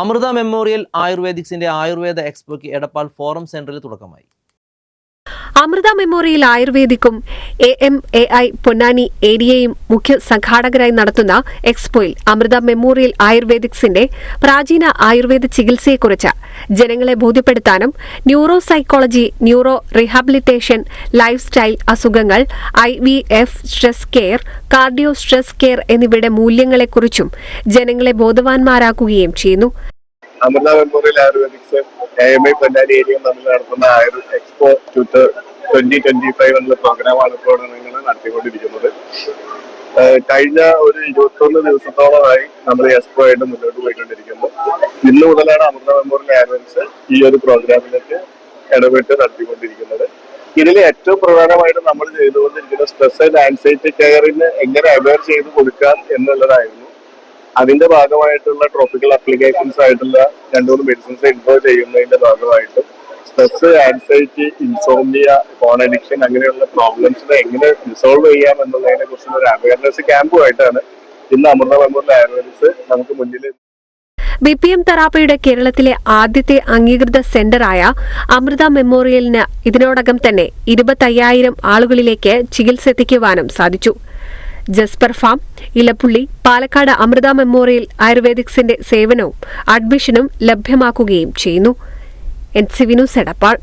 Amrita memorial ആയുർവേദിക്സിന്റെ ആയുർവേദ എക്സ്പോയ്ക്ക് Edappal forum സെന്ററിൽ തുടക്കമായി. Amrita memorial ആയുർവേദിക്കും A M A I Ponnani ഏരിയയും മുഖ്യ സംഘാടകരായി നടത്തുന്ന എക്സ്പോയിൽ അമൃത മെമ്മോറിയൽ ആയുർവേദിക്സിന്റെ പ്രാചീന ആയുർവേദ ചികിത്സയെക്കുറിച്ച് ജനങ്ങളെ ബോധ്യപ്പെടുത്താനും neuro psychology neuro rehabilitation lifestyle അസുഖങ്ങൾ I V F stress care cardio stress care എന്നിവയുടെ മൂല്യങ്ങളെക്കുറിച്ചും ജനങ്ങളെ ബോധവാന്മാരാക്കുകയും ചെയ്യുന്നു. Amrita memorial Ayurvedics A M I Ponnani area തമ്മിൽ നടത്തുന്ന Ayurveda expo two twenty twenty five എന്ന പ്രോഗ്രാമാണ് ഇപ്പോൾ നടത്തിക്കൊണ്ടിരിക്കുന്നത്. കഴിഞ്ഞ ഒരു ഇരുപത്തൊന്ന് ദിവസത്തോളമായി നമ്മൾ എക്സ്പോ ആയിട്ട് മുന്നോട്ട് പോയിക്കൊണ്ടിരിക്കുന്നു. ഇന്ന് മുതലാണ് അമൃത മെമ്മോറിയൽ ആയുർവേദിക്സ് ഈ ഒരു പ്രോഗ്രാമിലേക്ക് ഇടപെട്ട് നടത്തിക്കൊണ്ടിരിക്കുന്നത്. ഇതിൽ ഏറ്റവും പ്രധാനമായിട്ട് നമ്മൾ ചെയ്തുകൊണ്ടിരിക്കുന്ന സ്ട്രെസ് ആൻഡ് ആൻസൈറ്റി കെയറിന് എങ്ങനെ അവെയർ ചെയ്ത് കൊടുക്കാം എന്നുള്ളതായിരുന്നു. അതിന്റെ ഭാഗമായിട്ടുള്ള ട്രോപ്പിക്കൽ അപ്ലിക്കേഷൻസ് ആയിട്ടുള്ള രണ്ടു മൂന്ന് മെഡിസിൻസ് ഇൻട്രോ ചെയ്യുന്നതിന്റെ ഭാഗമായിട്ട് stress anxiety insomnia phone addiction അങ്ങനെയുള്ള പ്രോബ്ലംസിനെ എങ്ങനെ റിസോൾവ് ചെയ്യാം എന്നുള്ളതിനെ കുറിച്ചുള്ള ഒരു അവയർനെസ് ക്യാമ്പുമായിട്ടാണ് ഇന്ന് അമൃത മെമ്മോറിയൽ ആയുർവേദിക്സ് നമുക്ക് മുന്നിൽ ബി പി എം തെറാപ്പിയുടെ കേരളത്തിലെ ആദ്യത്തെ അംഗീകൃത സെന്ററായ അമൃത മെമ്മോറിയലിന് ഇതിനോടകം തന്നെ ഇരുപത്തയ്യായിരം ആളുകളിലേക്ക് ചികിത്സ എത്തിക്കുവാനും സാധിച്ചു. Jasper farm Elappully Palakkad Amrita memorial ആയുർവേദിക്സിന്റെ സേവനവും അഡ്മിഷനും ലഭ്യമാക്കുകയും ചെയ്യുന്നു. N C Vinu സെടപ്പാൾ